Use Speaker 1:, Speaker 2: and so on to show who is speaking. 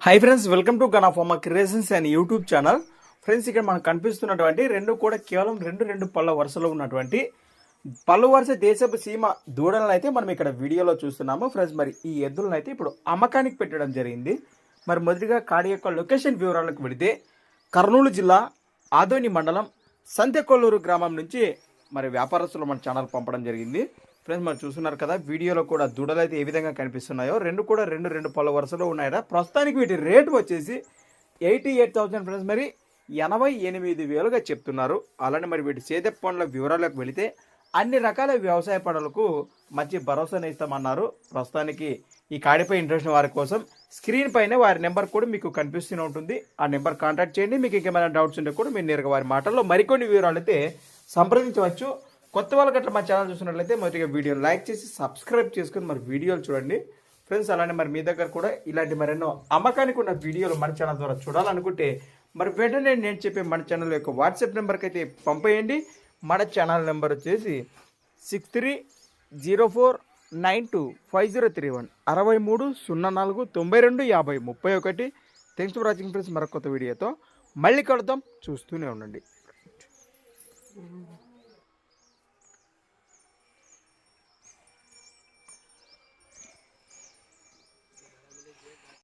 Speaker 1: High friends welcome to గనాఫామా creations and YouTube channel friends ఇక్కడ మనకు కనిపిస్తున్నటువంటి రెండు కూడా కేవలం రెండు రెండు పళ్ళ వరుసలో ఉన్నటువంటి పళ్ళు వరుస దేశపు సీమ దూడలను అయితే మనం ఇక్కడ వీడియోలో చూస్తున్నాము. ఫ్రెండ్స్ మరి ఈ ఎద్దులను అయితే ఇప్పుడు అమ్మకానికి పెట్టడం జరిగింది. మరి మొదటిగా కాడి యొక్క లొకేషన్ వివరాలకు వెళితే కర్నూలు జిల్లా ఆదోని మండలం సంతెకొల్లూరు గ్రామం నుంచి మరి వ్యాపారస్తులు మన ఛానల్ పంపడం జరిగింది. ఫ్రెండ్స్ మనం చూస్తున్నారు కదా వీడియోలో కూడా దూడలు అయితే ఏ విధంగా కనిపిస్తున్నాయో. రెండు కూడా రెండు రెండు పళ్ళ వరుసలో ఉన్నాయట. ప్రస్తుతానికి వీటి రేటు వచ్చేసి ఎయిటీ ఎయిట్ థౌసండ్ ఫ్రెండ్స్. మరి ఎనభై ఎనిమిది వేలుగా చెప్తున్నారు. అలానే మరి వీటి సేద పనుల వివరాలకు వెళితే అన్ని రకాల వ్యవసాయ పనులకు మంచి భరోసాను ఇస్తామన్నారు. ప్రస్తుతానికి ఈ కాడిపై ఇంట్రెస్ట్ వారి కోసం స్క్రీన్ పైన వారి నెంబర్ కూడా మీకు కనిపిస్తూనే ఉంటుంది. ఆ నెంబర్ కాంటాక్ట్ చేయండి. మీకు ఇంకేమైనా డౌట్స్ ఉంటే కూడా మీరు నేరుగా వారి మాటల్లో మరికొన్ని వివరాలు అయితే సంప్రదించవచ్చు. కొత్త వాళ్ళకి అట్లా మా ఛానల్ చూసినట్లయితే మొదటిగా వీడియో లైక్ చేసి సబ్స్క్రైబ్ చేసుకుని మరి వీడియోలు చూడండి. ఫ్రెండ్స్ అలానే మరి మీ దగ్గర కూడా ఇలాంటి మరెన్నో అమ్మకానికి ఉన్న వీడియోలు మన ఛానల్ ద్వారా చూడాలనుకుంటే మరి వెంటనే నేను చెప్పే మన ఛానల్ యొక్క వాట్సాప్ నెంబర్కి అయితే పంపేయండి. మన ఛానల్ నెంబర్ వచ్చేసి six three zero four nine two five zero three one. అరవై మూడు సున్నా నాలుగు తొంభై రెండు యాభై ముప్పై ఒకటి. థ్యాంక్స్ ఫర్ వాచింగ్ ఫ్రెండ్స్ మరొక కొత్త వీడియోతో మళ్ళీ కలుద్దాం. చూస్తూనే ఉండండి.